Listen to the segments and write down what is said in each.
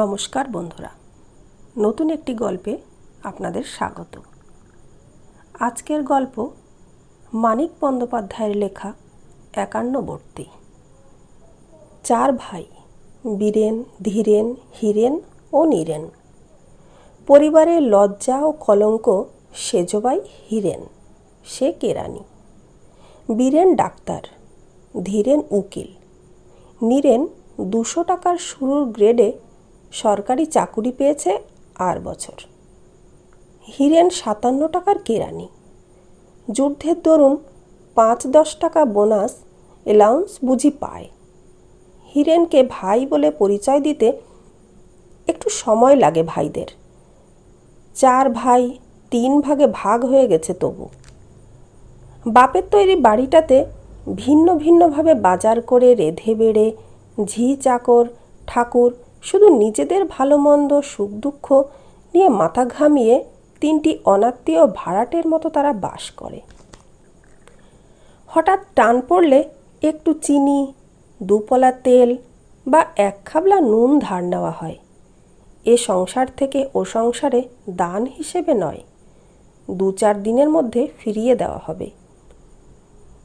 নমস্কার বন্ধুরা। নতুন একটি গল্পে আপনাদের স্বাগত। আজকের গল্প মানিক বন্দ্যোপাধ্যায়ের লেখা একান্নবর্তী চার ভাই, বীরেন, ধীরেন, হীরেন ও নীরেন। পরিবারের লজ্জা ও কলঙ্ক সেজবাই হীরেন, সে কেরানি বীরেন ডাক্তার, ধীরেন উকিল। নীরেন দুশো টাকার শুরুর গ্রেডে সরকারি চাকুরি পেয়েছে আর বছর। হিরেন সাতান্ন টাকার কেরানি। যুদ্ধের দরুন পাঁচ দশ টাকা বোনাস অ্যালাউন্স বুঝি পায়। হিরেনকে ভাই বলে পরিচয় দিতে একটু সময় লাগে ভাইদের। চার ভাই, তিন ভাগে ভাগ হয়ে গেছে তবু। বাপের তৈরি বাড়িটাতে ভিন্ন ভিন্নভাবে বাজার করে, রেধে বেড়ে, ঝি চাকর, ঠাকুর শুধু নিজেদের ভালো মন্দ, সুখ, দুঃখ নিয়ে মাথা ঘামিয়ে তিনটি অনাত্মীয় ভাড়াটের মতো তারা বাস করে। হঠাৎ টান পড়লে একটু চিনি, দুপলা তেল বা এক খাবলা নুন ধার নেওয়া হয়। এ সংসার থেকে ও সংসারে দান হিসেবে নয়, দু চার দিনের মধ্যে ফিরিয়ে দেওয়া হবে।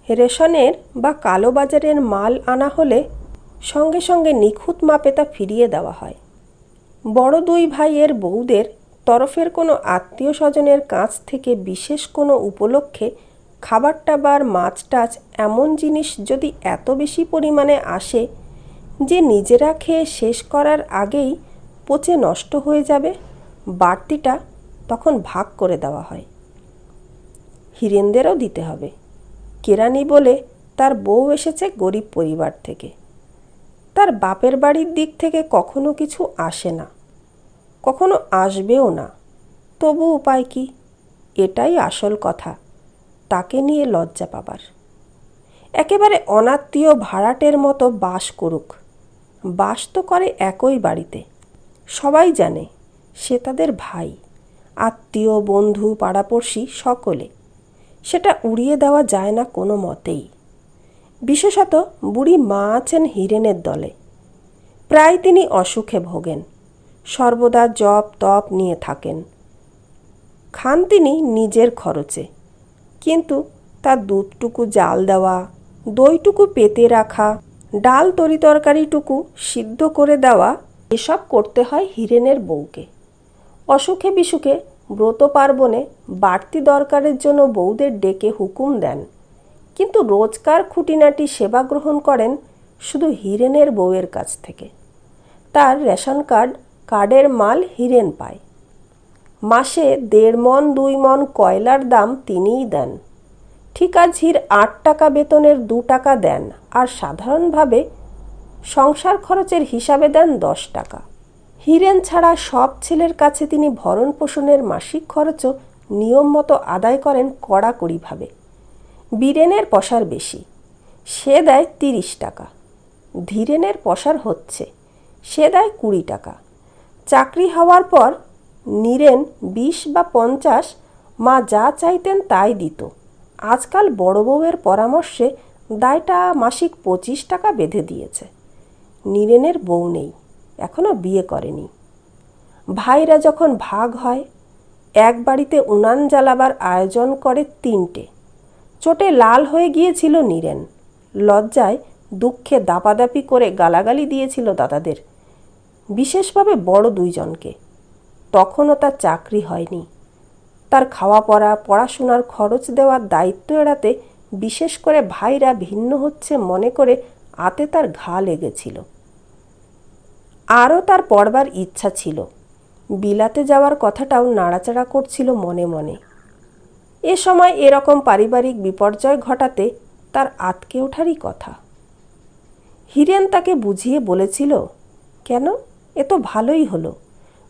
রেশনের বা কালোবাজারের মাল আনা হলে সঙ্গে সঙ্গে নিখুঁত মাপে তা ফিরিয়ে দেওয়া হয়। বড় দুই ভাইয়ের বউদের তরফের কোনো আত্মীয় স্বজনের কাছ থেকে বিশেষ কোনো উপলক্ষে খাবার টাবার মাছ টাছ এমন জিনিস যদি এত বেশি পরিমাণে আসে যে নিজেরা খেয়ে শেষ করার আগেই পচে নষ্ট হয়ে যাবে, বাড়তিটা তখন ভাগ করে দেওয়া হয়। হিরেনদেরও দিতে হবে। কেরানি বলে তার বউ এসেছে গরিব পরিবার থেকে। তার বাপের বাড়ির দিক থেকে কখনো কিছু আসে না, কখনো আসবেও না। তবু উপায় কি? এটাই আসল কথা, তাকে নিয়ে লজ্জা পাবার। একেবারে অনাত্মীয় ভাড়াটের মতো বাস করুক, বাস তো করে একই বাড়িতে। সবাই জানে, সে তাদের ভাই, আত্মীয়, বন্ধু, পাড়াপড়শি সকলে। সেটা উড়িয়ে দেওয়া যায় না কোনো মতেই। বিশেষত বুড়ি মা আছেন হিরেনের দলে। প্রায় তিনি অসুখে ভোগেন। সর্বদা জপ তপ নিয়ে থাকেন। খান তিনি নিজের খরচে। কিন্তু তার দুধটুকু জাল দেওয়া, দইটুকু পেতে রাখা, ডাল তরি তরকারিটুকু সিদ্ধ করে দেওয়া, এসব করতে হয় হিরেনের বউকে। অসুখে বিসুখে ব্রত পার্বণে বাড়তি দরকারের জন্য বউদের ডেকে হুকুম দেন। কিন্তু রোজকার খুঁটিনাটি সেবা গ্রহণ করেন শুধু হিরেনের বউয়ের কাছ থেকে। তার রেশন কার্ড, কার্ডের মাল হিরেন পায়। মাসে দেড় মন, দুই মন কয়লার দাম তিনিই দেন। ঠিকাঝির আট টাকা বেতনের দু টাকা দেন আর সাধারণভাবে সংসার খরচের হিসাবে দেন দশ টাকা। হিরেন ছাড়া সব ছেলের কাছে তিনি ভরণ পোষণের মাসিক খরচও নিয়ম মতো আদায় করেন কড়াকড়িভাবে। বীরেনের পসার বেশি, সে দেয় তিরিশ টাকা। ধীরেনের পসার হচ্ছে, সে দেয় কুড়ি টাকা। চাকরি হওয়ার পর নীরেন বিশ বা পঞ্চাশ, মা যা চাইতেন তাই দিত। আজকাল বড় বউয়ের পরামর্শে দায়টা মাসিক পঁচিশ টাকা বেঁধে দিয়েছে। নীরেনের বউ নেই এখনও বিয়ে করেনি। ভাইরা যখন ভাগ হয়, এক বাড়িতে উনান জ্বালাবার আয়োজন করে তিনটে। চোটে লাল হয়ে গিয়েছিল নীরেন। লজ্জায় দুঃখে দাপাদাপি করে গালাগালি দিয়েছিল দাদাদের। বিশেষভাবে বড় দুইজনকে। তখনও তার চাকরি হয়নি। তার খাওয়া পড়া পড়াশোনার খরচ দেওয়ার দায়িত্ব এড়াতে বিশেষ করে ভাইরা ভিন্ন হচ্ছে মনে করে আতে তার ঘা লেগেছিল। আরও তার পড়বার ইচ্ছা ছিল। বিলাতে যাওয়ার কথাটাও নাড়াচাড়া করছিল মনে মনে। এ সময় এরকম পারিবারিক বিপর্যয় ঘটাতে তার আতকে ওঠারই কথা। হিরেন তাকে বুঝিয়ে বলেছিল, কেন? এ তো ভালোই হলো।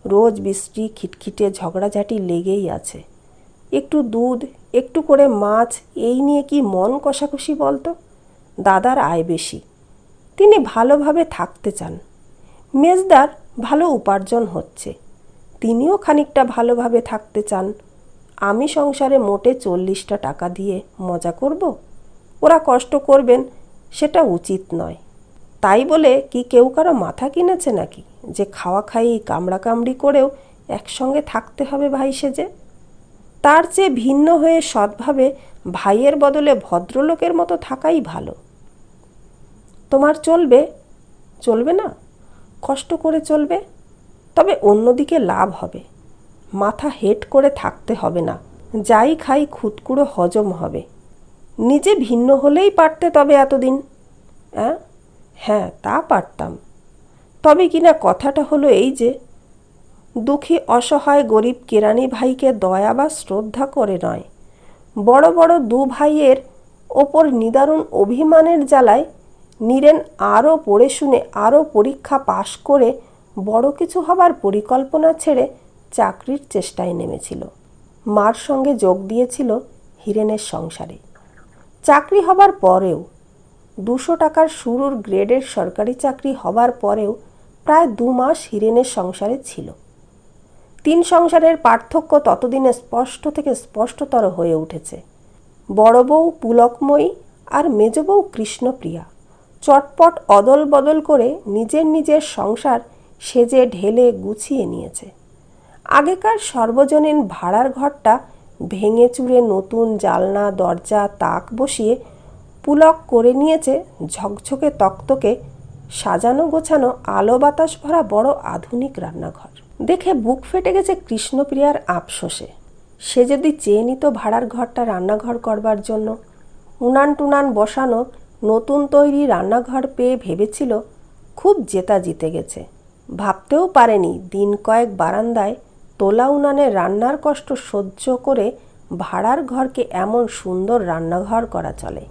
রোজ বৃষ্টি খিটখিটে ঝগড়াঝাটি লেগেই আছে। একটু দুধ, একটু করে মাছ, এই নিয়ে কি মন কষাকষি বলতো? দাদার আয় বেশি। তিনি ভালোভাবে থাকতে চান। মেজদার ভালো উপার্জন হচ্ছে। তিনিও খানিকটা ভালোভাবে থাকতে চান। আমি সংসারে মোটে চল্লিশটা টাকা দিয়ে মজা করব? ওরা কষ্ট করবেন, সেটা উচিত নয়। তাই বলে কি কেউ কারও মাথা কিনেছে নাকি? যে খাওয়া খাই কামড়াকামড়ি করেও একসঙ্গে থাকতে হবে ভাই সেজে। তার চেয়ে ভিন্ন হয়ে সৎভাবে ভাইয়ের বদলে ভদ্রলোকের মতো থাকাই ভালো। তোমার চলবে? চলবে না? কষ্ট করে চলবে? তবে অন্যদিকে লাভ হবে। মাথা হেট করে থাকতে হবে না। যাই খাই খুদকুড়ো হজম হবে। নিজে ভিন্ন হলেই পারতে তবে এতদিন। হ্যাঁ হ্যাঁ তা পারতাম। তবে কিনা কথাটা হলো এই যে, দুঃখী, অসহায়, গরিব কেরানি ভাইকে দয়া বা শ্রদ্ধা করে নয়। বড় বড় দু ভাইয়ের ওপর নিদারুণ অভিমানের জ্বালায় নীরেন আরও পড়ে শুনে আরও পরীক্ষা পাশ করে বড় কিছু হবার পরিকল্পনা ছেড়ে চাকরির চেষ্টায় নেমেছিল। মার সঙ্গে যোগ দিয়েছিল হিরেনের সংসারে। চাকরি হবার পরেও, দুশো টাকার শুরুর গ্রেডের সরকারি চাকরি হবার পরেও প্রায় দু মাস হিরেনের সংসারে ছিল। তিন সংসারের পার্থক্য ততদিনে স্পষ্ট থেকে স্পষ্টতর হয়ে উঠেছে। বড় বউ পুলকময়ী আর মেজ বউ কৃষ্ণপ্রিয়া। চটপট অদল বদল করে নিজের নিজের সংসার সেজে ঢেলে গুছিয়ে নিয়েছে। আগেকার সর্বজনীন ভাড়ার ঘরটা ভেঙে চুরে নতুন জালনা, দরজা, তাক বসিয়ে পুলক করে নিয়েছে ঝকঝকে তক্তকে সাজানো গোছানো আলো বাতাস ভরা বড় আধুনিক রান্নাঘর। দেখে বুক ফেটে গেছে কৃষ্ণপ্রিয়ার আফসোসে। সে যদি চেয়ে নিত ভাড়ার ঘরটা রান্নাঘর করবার জন্য, উনান টুনান বসানো নতুন তৈরি রান্নাঘর পেয়ে ভেবেছিল খুব জেতা জিতে গেছে। ভাবতেও পারেনি দিন কয়েক বারান্দায় তোলা উনানে রান্নার কষ্ট সহ্য করে ভাড়ার ঘরকে এমন সুন্দর রান্নাঘর করা চলে।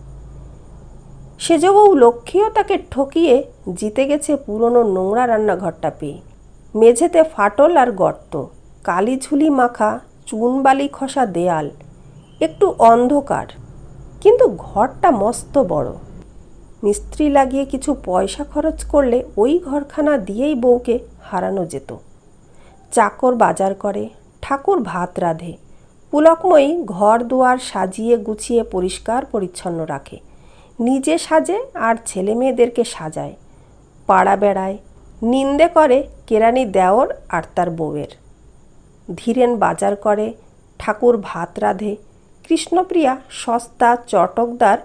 সেজবউ লক্ষ্মীও তাকে ঠকিয়ে জিতে গেছে পুরনো নোংরা রান্নাঘরটা পেয়ে। মেঝেতে ফাটল আর গর্ত কালি ঝুলি মাখা, চুনবালি খসা দেয়াল, একটু অন্ধকার, কিন্তু ঘরটা মস্ত বড়। মিস্ত্রি লাগিয়ে কিছু পয়সা খরচ করলে ওই ঘরখানা দিয়েই বউকে হারানো যেত। চাকর বাজার করে, ঠাকুর ভাত রাঁধে। পুলকময়ী ঘর দুয়ার সাজিয়ে গুছিয়ে পরিষ্কার পরিচ্ছন্ন রাখে। নিজে সাজে আর ছেলে মেয়েদেরকে সাজায়। পাড়া বেড়ায়। নিন্দে করে কেরানি দেওর আর তার বউয়ের। ধীরেন বাজার করে, ঠাকুর ভাত রাঁধে। কৃষ্ণপ্রিয়া সস্তা চটকদার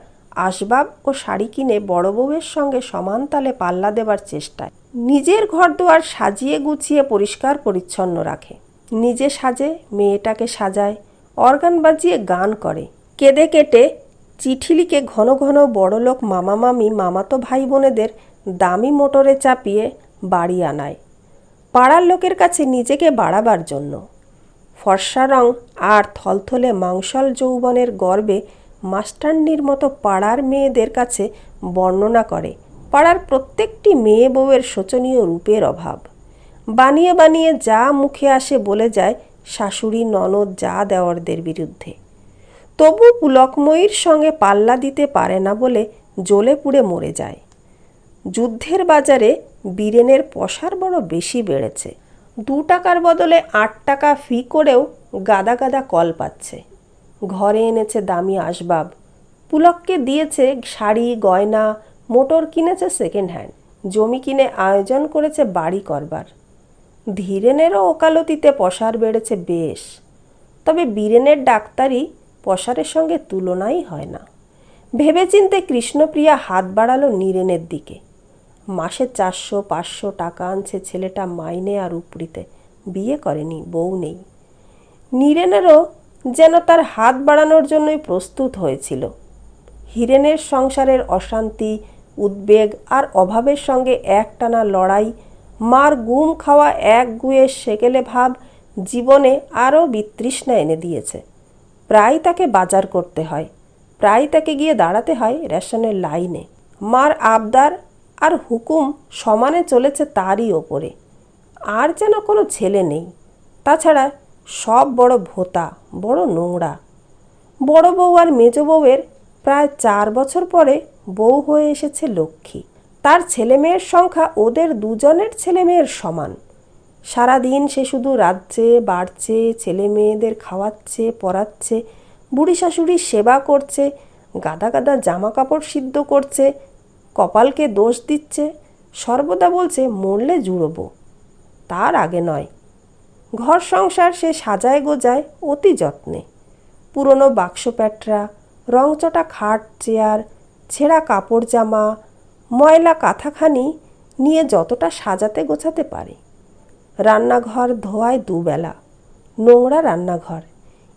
আসবাব ও শাড়ি কিনে বড় বউয়ের সঙ্গে সমান তালে পাল্লা দেবার চেষ্টায়। নিজের ঘর দুয়ার সাজিয়ে গুছিয়ে পরিষ্কার পরিচ্ছন্ন রাখে। নিজে সাজে, মেয়েটাকে সাজায়, অর্গান বাজিয়ে গান করে। কেঁদে কেটে চিঠি লিখে ঘন ঘন বড়লোক মামা মামি, মামাতো ভাই বোনেদের দামি মোটরে চাপিয়ে বাড়ি আনায়। পাড়ার লোকের কাছে নিজেকে বাড়াবার জন্য। ফর্সা রং আর থলথলে মাংসল যৌবনের গর্বে মাস্টারনির মতো পাড়ার মেয়েদের কাছে বর্ণনা করে। পাড়ার প্রত্যেকটি মেয়ে বউয়ের শোচনীয় রূপের অভাব। বানিয়ে বানিয়ে যা মুখে আসে বলে যায় শাশুড়ি, ননদ যা দেওয়ারদের বিরুদ্ধে। তবু পুলকময়ীর সঙ্গে পাল্লা দিতে পারে না বলে জ্বলে পুড়ে মরে যায়। যুদ্ধের বাজারে বীরেনের পশার বড় বেশি বেড়েছে। দু টাকার বদলে আট টাকা ফি করেও গাদা গাদা কল পাচ্ছে। ঘরে এনেছে দামি আসবাব। পুলককে দিয়েছে শাড়ি, গয়না মোটর কিনেছে সেকেন্ড হ্যান্ড জমি কিনে আয়োজন করেছে বাড়ি করবার। ধীরেনেরও ওকালতিতে পশার বেড়েছে বেশ, তবে বীরেনের ডাক্তারি পশারের সঙ্গে তুলনাই হয় না। ভেবেচিন্তে কৃষ্ণপ্রিয়া হাত বাড়ালো নীরেনের দিকে। মাসে চারশো, পাঁচশো টাকা আনছে ছেলেটা মাইনে আর উপরিতে, বিয়ে করেনি, বউ নেই। নীরেনেরও যেন তার হাত বাড়ানোর জন্যই প্রস্তুত হয়েছিল। হিরেনের সংসারের অশান্তি উদ্বেগ আর অভাবের সঙ্গে একটানা লড়াই, মার গুম খাওয়া এক গুয়ে সেকেলে ভাব জীবনে আরও বিতৃষ্ণা এনে দিয়েছে। প্রায় তাকে বাজার করতে হয়, প্রায় তাকে গিয়ে দাঁড়াতে হয় রেশনের লাইনে। মার আবদার আর হুকুম সমানে চলেছে তারই ওপরে। আর যেন কোনো ছেলে নেই, তাছাড়া সব বড় ভোতা, বড় নোংরা। বড় বউ আর মেজ বউয়ের প্রায় চার বছর পরে বউ হয়ে এসেছে লক্ষ্মী। তার ছেলেমেয়ের সংখ্যা ওদের দুজনের ছেলেমেয়ের সমান। সারাদিন সে শুধু রাজ্যে বাড়ছে ছেলে মেয়েদের খাওয়াচ্ছে পরাচ্ছে বুড়ি শাশুড়ির সেবা করছে, গাদা গাদা জামা কাপড় সিদ্ধ করছে, কপালকে দোষ দিচ্ছে, সর্বদা বলছে, মরলে জুড়বো। তার আগে নয়। ঘর সংসার সে সাজায় গোজায় অতি যত্নে। পুরনো বাক্স প্যাটরা রংচটা খাট, চেয়ার ছেঁড়া কাপড় জামা, ময়লা কাঁথাখানি নিয়ে যতটা সাজাতে গোছাতে পারে। রান্নাঘর ধোয়ায় দুবেলা, নোংরা রান্নাঘর।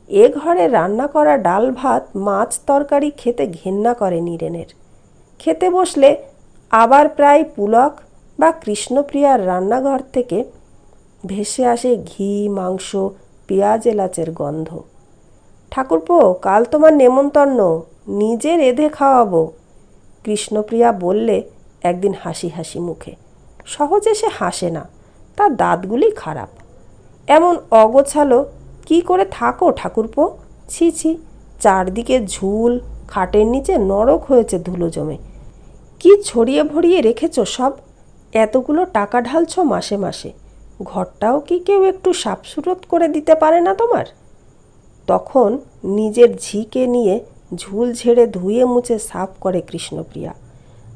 এ ঘরে রান্না করা ডাল ভাত, মাছ তরকারি খেতে ঘেন্না করে নীরেনের। খেতে বসলে আবার প্রায় পুলক বা কৃষ্ণপ্রিয়ার রান্নাঘর থেকে ভেসে আসে ঘি, মাংস, পেঁয়াজ, এলাচের গন্ধ। ঠাকুরপো, কাল তোমার নেমন্তন্ন, নিজে রেঁধে খাওয়াবো। কৃষ্ণপ্রিয়া বললে একদিন হাসি হাসি মুখে, সহজে সে হাসে না, তার দাঁতগুলি খারাপ। এমন অগোছালো কি করে থাকো ঠাকুরপো? ছি ছি, চারদিকে ঝুল, খাটের নিচে নরক হয়েছে ধুলো জমে। কি ছড়িয়ে ভরিয়ে রেখেছ সব? এতগুলো টাকা ঢালছ মাসে মাসে, ঘরটাও কি কেউ একটু সাফসুরত করে দিতে পারে না তোমার? তখন নিজের ঝিকে নিয়ে ঝুল ঝেড়ে ধুয়ে মুছে সাফ করে কৃষ্ণপ্রিয়া।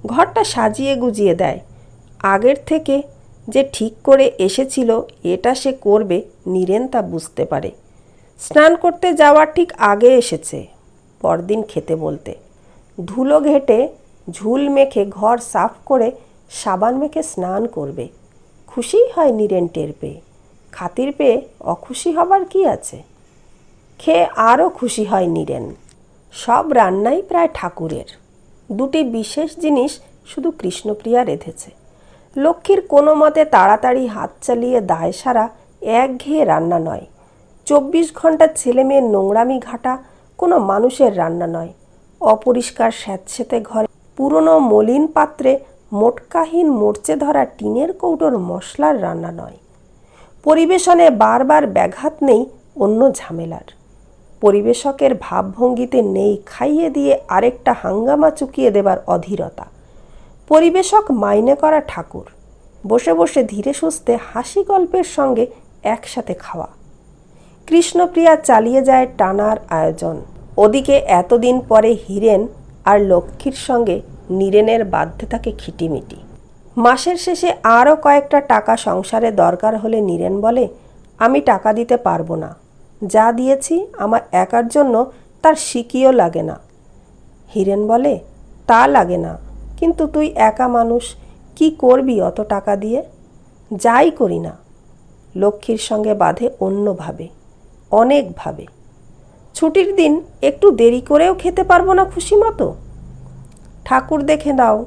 ঘরটা সাজিয়ে গুজিয়ে দেয়। আগের থেকে যে ঠিক করে এসেছিল, এটা সে করবে, নীরেন তা বুঝতে পারে। স্নান করতে যাওয়ার ঠিক আগে এসেছে, পরদিন খেতে বলতে। ধুলো ঘেটে ঝুল মেখে ঘর সাফ করে সাবান মেখে স্নান করবে। খুশিই হয় নীরেন টের পেয়ে। খাতির পেয়ে অখুশি হবার কি আছে? খেয়ে আরও খুশি হয় নীরেন। সব রান্নাই প্রায় ঠাকুরের। দুটি বিশেষ জিনিস শুধু কৃষ্ণপ্রিয়া রেঁধেছে। লক্ষ্মীর কোনো মতে তাড়াতাড়ি হাত চালিয়ে দায় সারা একঘেয়ে রান্না নয়। চব্বিশ ঘণ্টা ছেলে মেয়ের নোংরামি ঘাটা কোনো মানুষের রান্না নয়। অপরিষ্কার স্যাঁতসেঁতে ঘরে পুরনো মলিন পাত্রে মোটকাহীন মরচে ধরা টিনের কৌটোর মশলার রান্না নয়। পরিবেশনে বারবার ব্যাঘাত নেই অন্য ঝামেলার। পরিবেশকের ভাবভঙ্গিতে নেই, খাইয়ে দিয়ে আরেকটা হাঙ্গামা চুকিয়ে দেবার অধীরতা। পরিবেশক মাইনে করা ঠাকুর, বসে বসে ধীরে সুস্থে হাসি গল্পের সঙ্গে একসাথে খাওয়া। কৃষ্ণপ্রিয়া চালিয়ে যায় টানার আয়োজন। ওদিকে এতদিন পরে হীরেন আর লক্ষ্মীর সঙ্গে নীরেনের বাধ্যে থাকে খিটিমিটি। মাসের শেষে আরও কয়েকটা টাকা সংসারে দরকার হলে নীরেন বলে, আমি টাকা দিতে পারব না। যা দিয়েছি আমার একার জন্য তার সিকিও লাগে না। হিরেন বলে, তা লাগে না। কিন্তু তুই একা মানুষ, কি করবি অত টাকা দিয়ে? যাই করি না। লক্ষ্মীর সঙ্গে বাঁধে অন্যভাবে, অনেকভাবে। ছুটির দিন একটু দেরি করেও খেতে পারব না খুশি মতো? ঠাকুর দেখে দাও,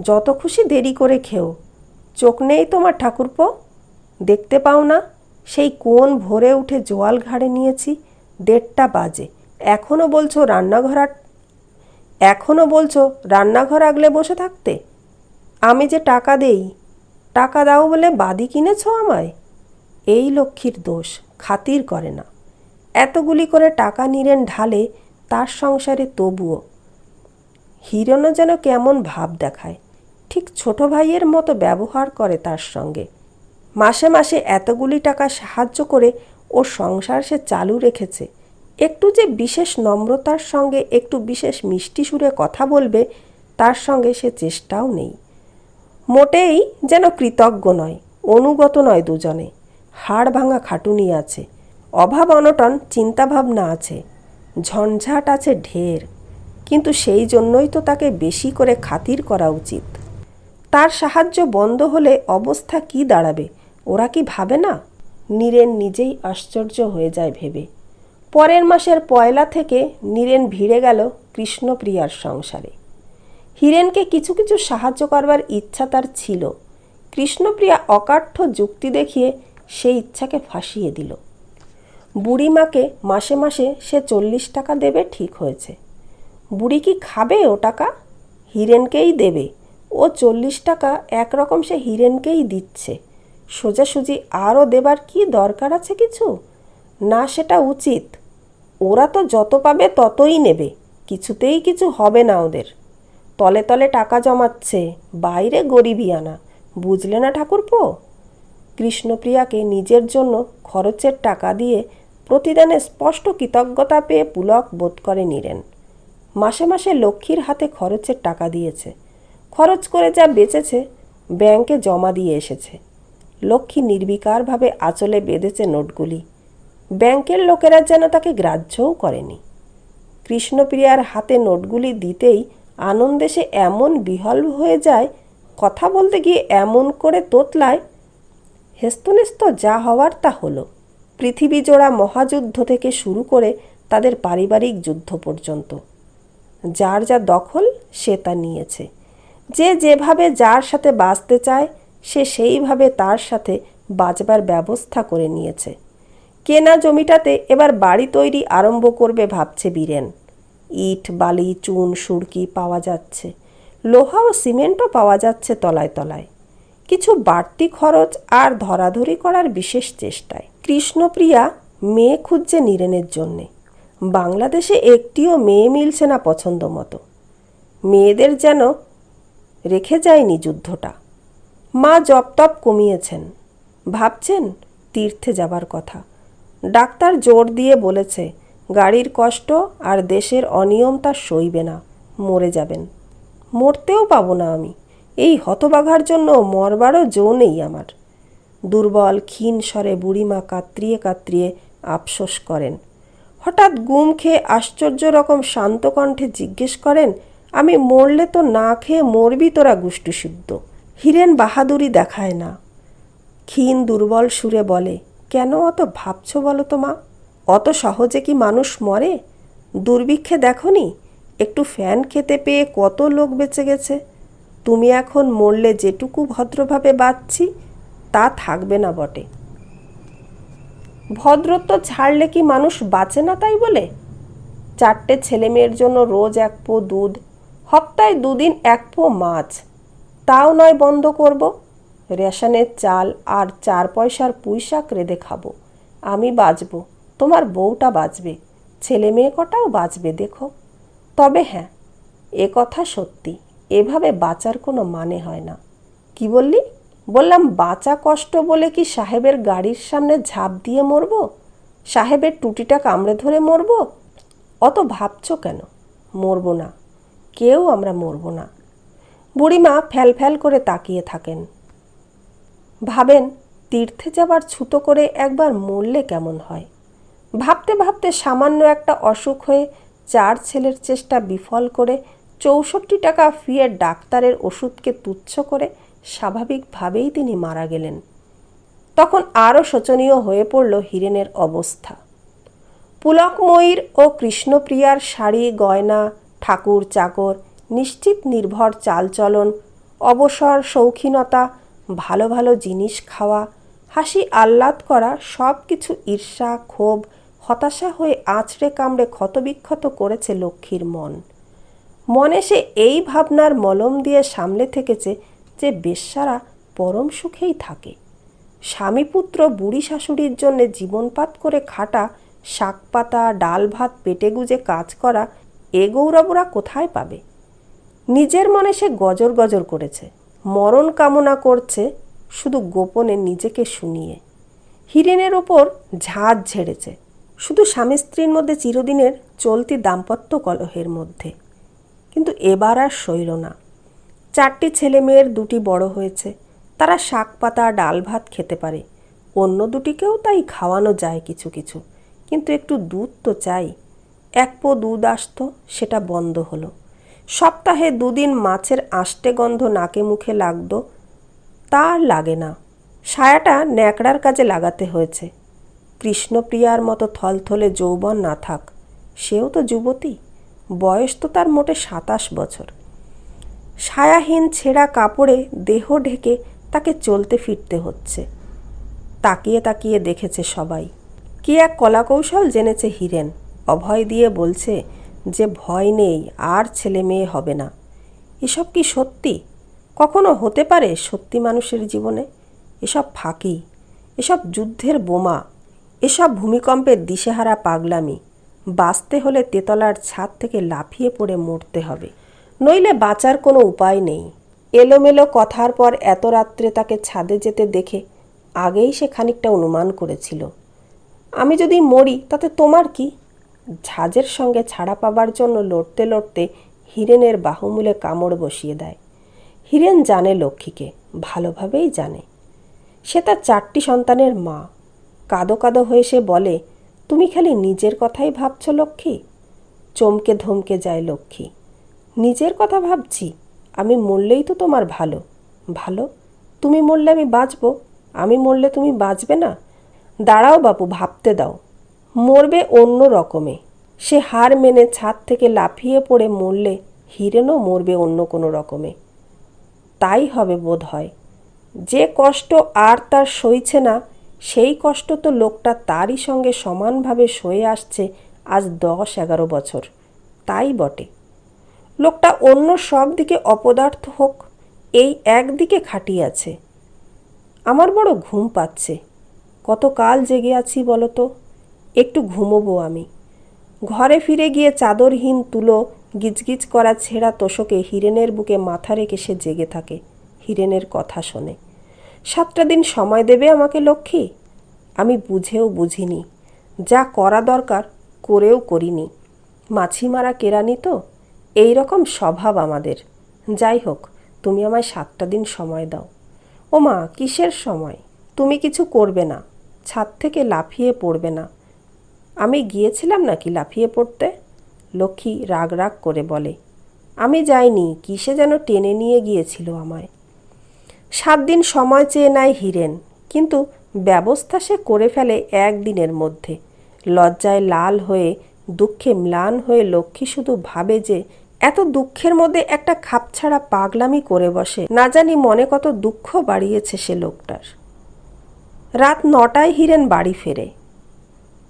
যত খুশি দেরি করে খেও। চোখ নেই তোমার ঠাকুরপো? দেখতে পাও না? সেই কোন ভোরে উঠে জোয়াল ঘাড়ে নিয়েছি? দেড়টা বাজে। এখনও বলছো রান্নাঘর এখনও বলছো রান্নাঘর আগলে বসে থাকতে? আমি যে টাকা দেই, টাকা দাও বলে বাদি কিনেছ আমায়? এই লক্ষ্মীর দোষ, খাতির করে না। এতগুলি করে টাকা নিলেন ঢালে তার সংসারে তবুও হিরণও যেন কেমন ভাব দেখায়। ঠিক ছোট ভাইয়ের মতো ব্যবহার করে তার সঙ্গে। মাসে মাসে এতগুলি টাকা সাহায্য করে ও সংসার সে চালু রেখেছে। একটু যে বিশেষ নম্রতার সঙ্গে, একটু বিশেষ মিষ্টি সুরে কথা বলবে, তার সঙ্গে সে চেষ্টাও নেই। মোটেই যেন কৃতজ্ঞ নয়, অনুগত নয় দুজনে। হাড় ভাঙা খাটুনি আছে, অভাব অনটন চিন্তাভাবনা আছে, ঝঞ্ঝাট আছে ঢের, কিন্তু সেই জন্যই তো তাকে বেশি করে খাতির করা উচিত। তার সাহায্য বন্ধ হলে অবস্থা কি দাঁড়াবে? ওরা কি ভাবে না? নীরেন নিজেই আশ্চর্য হয়ে যায় ভেবে। পরের মাসের পয়লা থেকে নীরেন ভিড়ে গেল কৃষ্ণপ্রিয়ার সংসারে। হীরেনকে কিছু কিছু সাহায্য করবার ইচ্ছা তার ছিল। কৃষ্ণপ্রিয়া অকাঠ্য যুক্তি দেখিয়ে সেই ইচ্ছাকে ফাঁসিয়ে দিল। বুড়িমাকে মাসে মাসে সে চল্লিশ টাকা দেবে ঠিক হয়েছে। বুড়ি কি খাবে ও টাকা? হীরেনকেই দেবে। ও চল্লিশ টাকা একরকম সে হীরেনকেই দিচ্ছে। সোজাসুজি আরও দেবার কি দরকার আছে কিছু? না, সেটা উচিত। ওরা তো যত পাবে ততই নেবে। কিছুতেই কিছু হবে না ওদের। তলে তলে টাকা জমাচ্ছে। বাইরে গরিবি আনা। বুঝলে না ঠাকুরপো? কৃষ্ণপ্রিয়াকে নিজের জন্য খরচের টাকা দিয়ে প্রতিদানে স্পষ্ট কৃতজ্ঞতা পেয়ে পুলক বোধ করে নিলেন মাসে মাসে লক্ষ্মীর হাতে খরচের টাকা দিয়েছে। খরচ করে যা বেঁচেছে, ব্যাংকে জমা দিয়ে এসেছে। লক্ষ্মী নির্বিকারভাবে আঁচলে বেঁধেছে নোটগুলি। ব্যাংকের লোকেরা যেন তাকে গ্রাহ্যও করেনি। কৃষ্ণপ্রিয়ার হাতে নোটগুলি দিতেই আনন্দে সে এমন বিহল হয়ে যায়, কথা বলতে গিয়ে এমন করে তোতলায়, হেস্তনেস্ত যা হওয়ার তা হলো। পৃথিবী জোড়া মহাযুদ্ধ থেকে শুরু করে তাদের পারিবারিক যুদ্ধ পর্যন্ত। যার যা দখল, সে তা নিয়েছে। যে যেভাবে যার সাথে বাঁচতে চায় সে সেইভাবে তার সাথে বাঁচবার ব্যবস্থা করে নিয়েছে। কেনা জমিটাতে এবার বাড়ি তৈরি আরম্ভ করবে ভাবছে বীরেন। ইট, বালি, চুন, সুরকি পাওয়া যাচ্ছে। লোহা ও সিমেন্টও পাওয়া যাচ্ছে তলায় তলায়। কিছু বাড়তি খরচ আর ধরাধরি করার বিশেষ চেষ্টায়। কৃষ্ণপ্রিয়া মেয়ে খুঁজছে নীরেনের জন্যে। বাংলাদেশে একটিও মেয়ে মিলছে না পছন্দ মতো মেয়েদের যেন রেখে যায়নি যুদ্ধটা। মা জপতপ কমিয়েছেন। ভাবছেন তীর্থে যাবার কথা। ডাক্তার জোর দিয়ে বলেছে, গাড়ির কষ্ট আর দেশের অনিয়ম তার সইবে না, মরে যাবেন। মরতেও পাবো না আমি, এই হতবাঘার জন্য মরবারও জো নেই আমার। দুর্বল, ক্ষীণ স্বরে বুড়িমা কাতরিয়ে কাতরিয়ে আফসোস করেন। হঠাৎ গুম খেয়ে আশ্চর্য রকম শান্ত কণ্ঠে জিজ্ঞেস করেন, আমি মরলে তো না খেয়ে মরবি তোরা গুষ্টুসুদ্ধ হীরেন বাহাদুরি দেখায় না। ক্ষীণ দুর্বল সুরে বলে, কেন অত ভাবছ বলো তো মা? অত সহজে কি মানুষ মরে? দুর্ভিক্ষে দেখনি? একটু ফ্যান খেতে পেয়ে কত লোক বেঁচে গেছে? তুমি এখন মরলে যেটুকু ভদ্রভাবে বাঁচছি, তা থাকবে না বটে। ভদ্রত্ব ছাড়লে কি মানুষ বাঁচে না তাই বলে? চারটে ছেলে মেয়ের জন্য রোজ এক পো দুধ, হপ্তায় দুদিন এক পো মাছ। তাও নয় বন্ধ করব। রেশনের চাল আর চার পয়সার পুঁইশাক রেঁধে খাব। আমি বাঁচব তোমার বউটা বাঁচবে ছেলে মেয়ে কটাও বাঁচবে দেখো। তবে হ্যাঁ এ কথা সত্যি। এভাবে বাঁচার কোনো মানে হয় না। কি বললি? বললাম, বাঁচা কষ্ট বলে কি সাহেবের গাড়ির সামনে ঝাঁপ দিয়ে মরবো? সাহেবের টুটিটা কামড়ে ধরে মরবো? অত ভাবছ কেন? মরবো না। কেউ আমরা মরবো না। বুড়িমা ফ্যাল ফ্যাল করে তাকিয়ে থাকেন। ভাবেন, তীর্থে যাবার ছুতো করে একবার মরলে কেমন হয়? ভাবতে ভাবতে সামান্য একটা অসুখ হয়ে চার ছেলের চেষ্টা বিফল করে চৌষট্টি টাকা ফিয়ে ডাক্তারের ওষুধকে তুচ্ছ করে স্বাভাবিকভাবেই তিনি মারা গেলেন। তখন আরও শোচনীয় হয়ে পড়ল হীরেনের অবস্থা। পুলকময়ীর ও কৃষ্ণপ্রিয়ার শাড়ি, গয়না, ঠাকুর, চাকর নিশ্চিত নির্ভর চালচলন, অবসর, শৌখিনতা, ভালো ভালো জিনিস খাওয়া, হাসি আহ্লাদ করা সব কিছু ঈর্ষা, ক্ষোভ, হতাশা হয়ে আঁচড়ে কামড়ে ক্ষতবিক্ষত করেছে লক্ষ্মীর মন। মনে সে এই ভাবনার মলম দিয়ে সামলে থেকেছে যে বেশ্যারা পরম সুখেই থাকে। স্বামীপুত্র, বুড়ি শাশুড়ির জন্যে জীবনপাত করে খাটা শাক পাতা ডাল ভাত পেটে গুজে কাজ করা, এ গৌরবরা কোথায় পাবে? নিজের মনে সে গজর গজর করেছে। মরণ কামনা করছে শুধু গোপনে নিজেকে শুনিয়ে। হিরেনের ওপর ঝাঁজ ঝেড়েছে। শুধু স্বামী স্ত্রীর মধ্যে চিরদিনের চলতি দাম্পত্য কলহের মধ্যে। কিন্তু এবার আর সইল না। চারটি ছেলে মেয়ের দুটি বড় হয়েছে। তারা শাক পাতা, ডাল ভাত খেতে পারে। অন্য দুটিকেও তাই খাওয়ানো যায় কিছু কিছু। কিন্তু একটু দুধ তো চাই। এক পো দুধ আসতো, সেটা বন্ধ হলো। সপ্তাহে দুদিন মাছের আষ্টে গন্ধ নাকে মুখে লাগতো, তা আর লাগে না। সায়াটা ন্যাকড়ার কাজে লাগাতে হয়েছে। কৃষ্ণপ্রিয়ার মতো থলথলে যৌবন না থাক, সেও তো যুবতী, বয়স তো তার মোটে সাতাশ বছর। সায়াহীন ছেঁড়া কাপড়ে দেহ ঢেকে তাকে চলতে ফিরতে হচ্ছে। তাকিয়ে তাকিয়ে দেখেছে সবাই। কি এক কলাকৌশল জেনেছে হিরেন, অভয় দিয়ে বলছে যে ভয় নেই, আর ছেলে মেয়ে হবে না। এসব কি সত্যি? কখনো হতে পারে সত্যি মানুষের জীবনে? এসব ফাঁকি, এসব যুদ্ধের বোমা, এসব ভূমিকম্পের দিশেহারা পাগলামি। বাঁচতে হলে তেতলার ছাদ থেকে লাফিয়ে পড়ে মরতে হবে। নইলে বাঁচার কোনো উপায় নেই। এলোমেলো কথার পর এত রাত্রে তাকে ছাদে যেতে দেখে আগেই সে খানিকটা অনুমান করেছিল। আমি যদি মরি, তাতে তোমার কি? ঝাঁজের সঙ্গে ছাড়া পাবার জন্য লড়তে লড়তে হিরেনের বাহুমূলে কামড় বসিয়ে দেয়। হিরেন জানে লক্ষ্মীকে, ভালোভাবেই জানে। সে তার চারটি সন্তানের মা। কাদো কাদো হয়ে সে বলে, তুমি খালি নিজের কথাই ভাবছ লক্ষ্মী? চমকে ধমকে যায় লক্ষ্মী, নিজের কথা ভাবছি, আমি মরলেই তো তোমার ভালো। ভালো? তুমি মরলে আমি বাঁচবো, আমি মরলে তুমি বাঁচবে না? দাঁড়াও বাপু, ভাবতে দাও। মরবে অন্য রকমে। সে হার মেনে ছাদ থেকে লাফিয়ে পড়ে মরলে হিরেনও মরবে অন্য কোনো রকমে। তাই হবে বোধ হয় যে কষ্ট আর তার সইছে না, সেই কষ্ট তো লোকটা তারই সঙ্গে সমানভাবে সয়ে আসছে আজ দশ এগারো বছর। তাই বটে। লোকটা অন্য সব দিকে অপদার্থ হোক, এই একদিকে আছে। আমার বড় ঘুম পাচ্ছে। কত কাল জেগে আছি বলো তো? একটু ঘুমোবো আমি। ঘরে ফিরে গিয়ে চাদরহীন তুলো গিজগিজ করা ছেঁড়া তোষকে হিরেনের বুকে মাথা রেখে সে জেগে থাকে, হিরেনের কথা শোনে। সাতটা দিন সময় দেবে আমাকে লক্ষ্মী? আমি বুঝেও বুঝিনি। যা করা দরকার, করেও করিনি। মাছি মারা কেরানি তো? এই রকম স্বভাব আমাদের। যাই হোক, তুমি আমায় সাতটা দিন সময় দাও। ও মা কিসের সময়? তুমি কিছু করবে না। ছাদ থেকে লাফিয়ে পড়বে না। আমি গিয়েছিলাম নাকি লাফিয়ে পড়তে? লক্ষ্মী রাগ রাগ করে বলে, আমি যাইনি, কিসে যেন টেনে নিয়ে গিয়েছিল আমায়। সাত দিন সময় চেয়ে নেয় হিরেন, কিন্তু ব্যবস্থা সে করে ফেলে একদিনের মধ্যে। লজ্জায় লাল হয়ে, দুঃখে ম্লান হয়ে লক্ষ্মী শুধু ভাবে যে, এত দুঃখের মধ্যে একটা খাপছাড়া পাগলামি করে বসে, না জানি মনে কত দুঃখ বাড়িয়েছে সে লোকটার। রাত নটায় হিরেন বাড়ি ফেরে।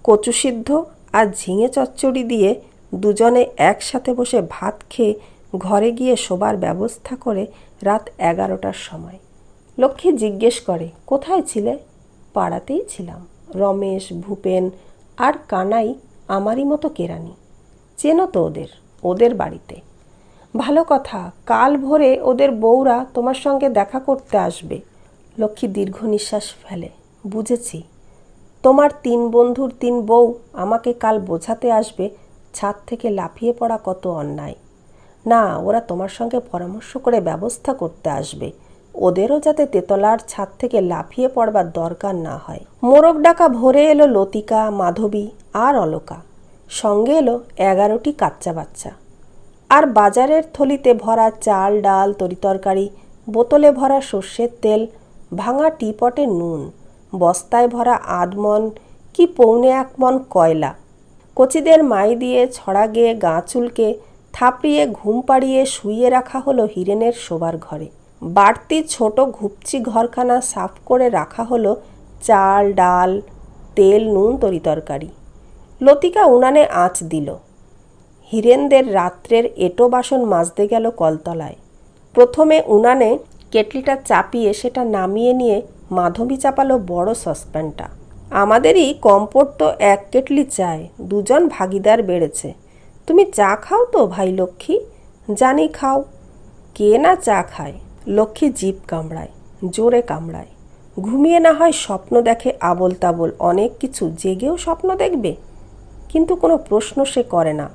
কচু সিদ্ধ আর ঝিঙে চচ্চড়ি দিয়ে দুজনে একসাথে বসে ভাত খেয়ে ঘরে গিয়ে শোবার ব্যবস্থা করে রাত এগারোটার সময়। লক্ষ্মী জিজ্ঞেস করে, কোথায় ছিলে? পাড়াতেই ছিলাম। রমেশ, ভূপেন আর কানাই আমারই মতো কেরানি। চেনো তো ওদের ওদের বাড়িতে। ভালো কথা, কাল ভোরে ওদের বউরা তোমার সঙ্গে দেখা করতে আসবে লক্ষ্মী দীর্ঘ নিঃশ্বাস ফেলে, বুঝেছি। তোমার তিন বন্ধুর তিন বউ আমাকে কাল বোঝাতে আসবে ছাদ থেকে লাফিয়ে পড়া কত অন্যায়। না, ওরা তোমার সঙ্গে পরামর্শ করে ব্যবস্থা করতে আসবে। ওদেরও যাতে তেতলার ছাদ থেকে লাফিয়ে পড়বার দরকার না হয়। মোরগ ডাকা ভরে এলো লতিকা, মাধবী আর অলকা। সঙ্গে এলো এগারোটি কাচ্চা বাচ্চা। আর বাজারের থলিতে ভরা চাল, ডাল তরিতরকারি বোতলে ভরা সর্ষের তেল, ভাঙা টিপটে নুন। বস্তায় ভরা আধমন, কি পৌনে এক মন কয়লা। কচিদের মাই দিয়ে ছড়া গিয়ে গা চুলকে থাপড়িয়ে ঘুম পাড়িয়ে শুইয়ে রাখা হলো হিরেনের শোবার ঘরে। বাড়তি ছোট ঘুপচি ঘরখানা সাফ করে রাখা হলো চাল, ডাল, তেল, নুন তরিতরকারি লতিকা উনানে আঁচ দিল। হিরেনদের রাত্রের এটো বাসন মাজতে গেল কলতলায়। প্রথমে উনানে কেটলিটা চাপিয়ে সেটা নামিয়ে নিয়ে মাধবী চাপালো বড় সসপ্যানটা। আমাদেরই কম্পোট তো এক কেটলি চায় দুজন ভাগিদার বেড়েছে। তুমি চা খাও তো, ভাই লক্ষ্মী? জানি খাও। কে না চা খায়? লক্ষ্মী জীব কামড়ায়, জোরে কামড়ায়। ঘুমিয়ে না হয় স্বপ্ন দেখে আবল তাবল অনেক কিছু জেগেও স্বপ্ন দেখবে? কিন্তু কোনো প্রশ্ন সে করে না।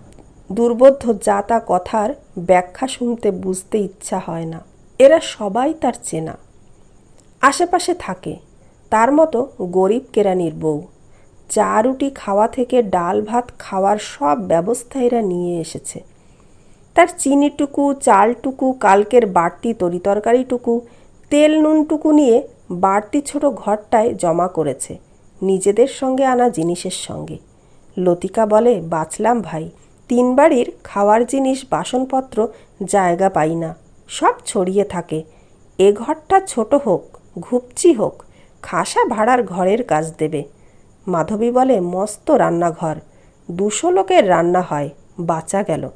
দুর্বোধ্য জাতা কথার ব্যাখ্যা শুনতে বুঝতে ইচ্ছা হয় না। এরা সবাই তার চেনা। আশেপাশে থাকে। তার মতো গরিব কেরানির বউ। চা রুটি খাওয়া থেকে ডাল ভাত খাওয়ার সব ব্যবস্থা এরা নিয়ে এসেছে। তার চিনিটুকু, চালটুকু, কালকের বাড়তি তরিতরকারিটুকু, তেল নুনটুকু নিয়ে বাড়তি ছোট ঘরটায় জমা করেছে। নিজেদের সঙ্গে আনা জিনিসের সঙ্গে। লতিকা বলে, বাঁচলাম ভাই, তিন বাড়ির খাওয়ার জিনিস, বাসনপত্র, জায়গা পাই না। সব ছড়িয়ে থাকে। এ ঘরটা ছোট হোক। ঘুপচি হোক, খাসা ভাড়ার ঘরের কাজ দেবে। মাধবী বলে, মস্ত রান্নাঘর, দুশো লোকের রান্না হয়, বাঁচা গেল।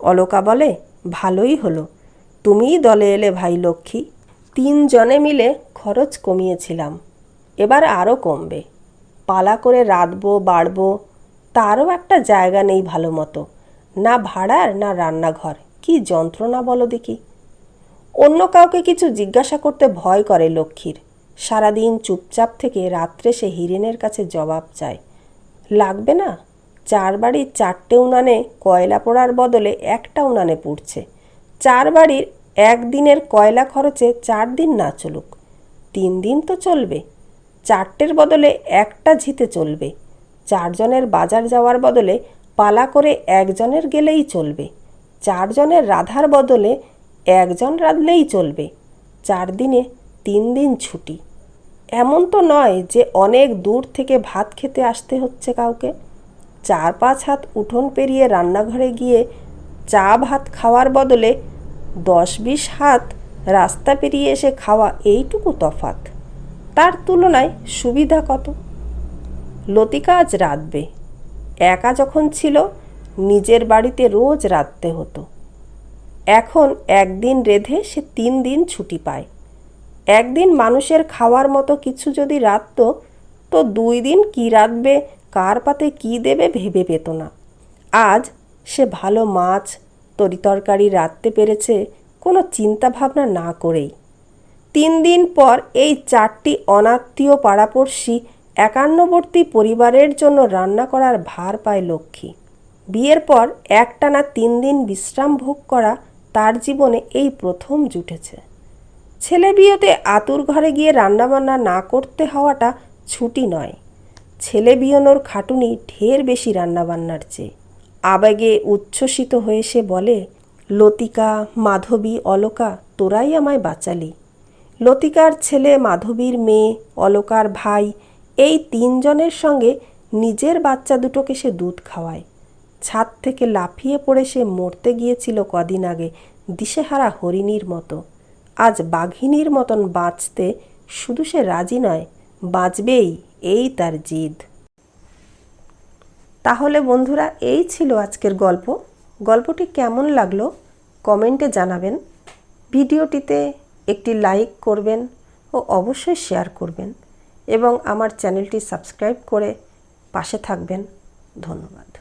অলকা বলে, ভালোই হলো। তুমিই দলে এলে ভাই লক্ষ্মী। তিনজনে মিলে খরচ কমিয়েছিলাম। এবার আরও কমবে। পালা করে রাঁধবো, বাড়বো, তারও একটা জায়গা নেই ভালো মতো। না ভাড়ার, না রান্নাঘর। কি যন্ত্রণা বলো দেখি। অন্য কাউকে কিছু জিজ্ঞাসা করতে ভয় করে লক্ষ্মীর। সারাদিন চুপচাপ থেকে রাত্রে সে হিরেনের কাছে জবাব চায়। লাগবে না, চার বাড়ির চারটে উনানে কয়লা পোড়ার বদলে একটা উনানে পুড়ছে। চার বাড়ির একদিনের কয়লা খরচে চার দিন না চলুক। তিন দিন তো চলবে, চারটের বদলে একটা ঝিতে চলবে। চারজনের বাজার যাওয়ার বদলে পালা করে একজনের গেলেই চলবে। চারজনের রাধার বদলে একজন রাঁধলেই চলবে। চার দিনে তিন দিন ছুটি। এমন তো নয় যে অনেক দূর থেকে ভাত খেতে আসতে হচ্ছে কাউকে। চার পাঁচ হাত উঠোন পেরিয়ে রান্নাঘরে গিয়ে চা ভাত খাওয়ার বদলে দশ বিশ হাত রাস্তা পেরিয়ে এসে খাওয়া এইটুকু তফাত। তার তুলনায় সুবিধা কত? লতিকা আজ রাঁধবে। একা যখন ছিল, নিজের বাড়িতে রোজ রাঁধতে হতো। এখন একদিন রেধে সে তিন দিন ছুটি পায়। একদিন মানুষের খাওয়ার মতো কিছু যদি রাঁধত, তো দুই দিন কী রাঁধবে, কার পাতে কী দেবে ভেবে পেত না। আজ সে ভালো মাছ, তরিতরকারি রাঁধতে পেরেছে, কোনো চিন্তা ভাবনা না করেই। তিন দিন পর এই চারটি অনাত্মীয় পাড়াপড়শি একান্নবর্তী পরিবারের জন্য রান্না করার ভার পায় লক্ষ্মী। বিয়ের পর একটানা তিন দিন বিশ্রাম ভোগ করা তার জীবনে এই প্রথম জুটেছে। ছেলে বিয়েতে আতুর ঘরে গিয়ে রান্নাবান্না না করতে হওয়াটা ছুটি নয়। ছেলে বিয়নোর খাটুনি ঢের বেশি রান্নাবান্নার চেয়ে। আবেগে উচ্ছ্বসিত হয়ে সে বলে, লতিকা, মাধবী, অলকা, তোরাই আমায় বাঁচালি। লতিকার ছেলে, মাধবীর মেয়ে, অলকার ভাই, এই তিনজনের সঙ্গে নিজের বাচ্চা দুটোকে সে দুধ খাওয়ায়। ছাদ থেকে লাফিয়ে পড়ে সে মরতে গিয়েছিল কদিন আগে দিশেহারা হরিণীর মতো। আজ বাঘিনীর মতন বাঁচতে শুধু সে রাজি নয়, বাঁচবেই এই তার জিদ। তাহলে বন্ধুরা, এই ছিল আজকের গল্প। গল্পটি কেমন লাগল কমেন্টে জানাবেন। ভিডিওটিতে একটি লাইক করবেন ও অবশ্যই শেয়ার করবেন এবং আমার চ্যানেলটি সাবস্ক্রাইব করে পাশে থাকবেন। ধন্যবাদ।